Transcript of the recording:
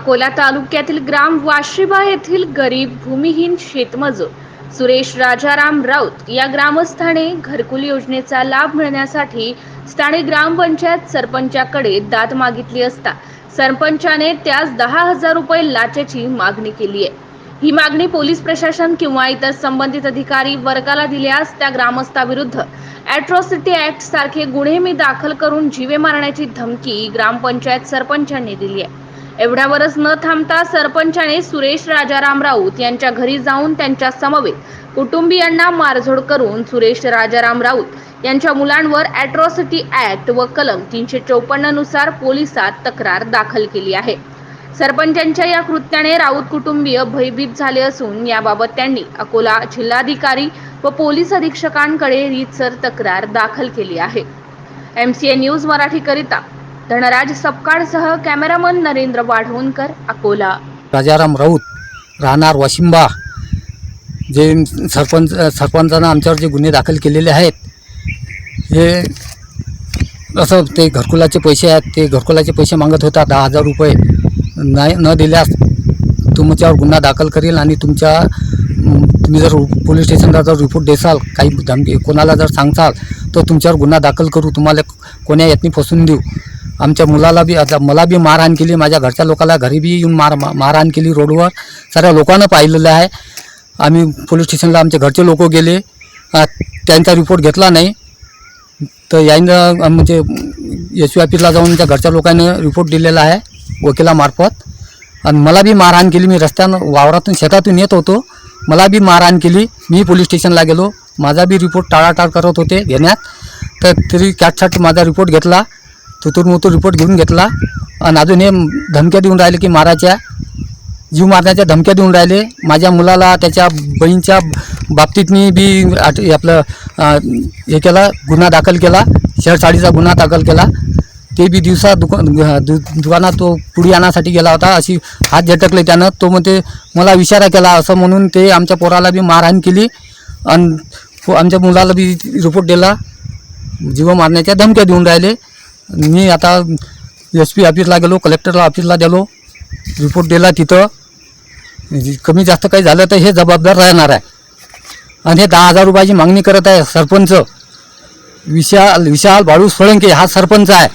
अकोला तालुक्यातील ग्राम वाशिबा येथील गरीब भूमिहीन शेतमजूर सुरेश राजाराम राऊत या ग्रामस्थाने घरकुल योजनेचा लाभ मिळण्यासाठी स्थानिक ग्रामपंचायत सरपंचाकडे दाद मागितली असता सरपंचाने त्यास दहा हजार रुपये लाचेची मागणी केली आहे. ही मागणी पोलीस प्रशासन किंवा इतर संबंधित अधिकारी वर्गाला दिल्यास त्या ग्रामस्थाविरुद्ध अॅट्रॉसिटी ऍक्ट सारखे गुन्हे मी दाखल करून जीवे मारण्याची धमकी ग्रामपंचायत सरपंचांनी दिली आहे. एवढ्यावरच न थांबता सरपंचाने सुरेश राजाराम राऊत यांच्या घरी जाऊन त्यांच्या समवेत कुटुंबियांना मारझोड करून सुरेश राजाराम राऊत यांच्या मुलांवर अॅट्रॉसिटी ऍक्ट व कलम तीनशे चौपन्ननुसार पोलिसात तक्रार दाखल केली आहे. सरपंचांच्या या कृत्याने राऊत कुटुंबीय भयभीत झाले असून याबाबत त्यांनी अकोला जिल्हाधिकारी व पोलीस अधीक्षकांकडे रीतसर तक्रार दाखल केली आहे. एम सी ए न्यूज मराठीकरिता धनराज सपकाळसह कॅमेरामन नरेंद्र वाढवणकर अकोला. राजाराम राऊत राहणार वाशिंबा. जे सरपंच सरपंचानं आमच्यावर जे गुन्हे दाखल केलेले आहेत हे असं ते घरकुलाचे पैसे आहेत ते घरकुलाचे पैसे मागत होता दहा हजार रुपये नाही न दिल्यास तुमच्यावर गुन्हा दाखल करेल आणि तुमच्या तुम्ही जर पोलीस स्टेशनला जर रिपोर्ट देसाल काही धमकी कोणाला जर सांगसाल तर तुमच्यावर गुन्हा दाखल करू तुम्हाला कोण्या यातनी फसून देऊ. आमच्या मुलाला बी आता मला बी मारहाण केली माझ्या घरच्या लोकाला घरी बी येऊन मार मारहाण केली रोडवर. साऱ्या लोकांना पाहिलेलं आहे. आम्ही पोलीस स्टेशनला आमचे घरचे लोक गेले. त्यांचा रिपोर्ट घेतला नाही. तर यानं म्हणजे एस पी ऑफिसला जाऊन त्या घरच्या लोकांनी रिपोर्ट दिलेला आहे वकिलामार्फत. आणि मला बी मारहाण केली. मी रस्त्यानं वावरातून शेतातून येत होतो. मला बी मारहाण केली. मी पोलीस स्टेशनला गेलो. माझा बी रिपोर्ट टाळाटाळ करत होते घेण्यात. तर तरी कॅटसाठी माझा रिपोर्ट घेतला. तुतूरमुतूर रिपोर्ट घेऊन घेतला. आणि अजून हे धमक्या देऊन राहिले की मारायच्या. जीव मारण्याच्या धमक्या देऊन राहिले. माझ्या मुलाला त्याच्या बहीणच्या बाबतीत मी बी आठ- आपलं हे केला गुन्हा दाखल केला. छेडछाडीचा गुन्हा दाखल केला. ते बी दिवसा दुकान दु दुकानात तो पुढी आणण्यासाठी गेला होता. अशी हात झटकले त्यानं. तो म्हणते मला इशारा केला असं म्हणून ते आमच्या पोराला बी मारहाण केली. आणि आमच्या मुलाला बी रिपोर्ट दिला. जीव मारण्याच्या धमक्या देऊन राहिले. मी आता एस पी ऑफिसला गेलो कलेक्टरला ऑफिसला गेलो रिपोर्ट दिला तिथं. म्हणजे कमी जास्त काही झालं तर हे जबाबदार राहणार आहे. आणि हे दहा हजार रुपयाची मागणी करत आहे सरपंच. विशाल विशाल बाळू सोळंके हा सरपंच आहे.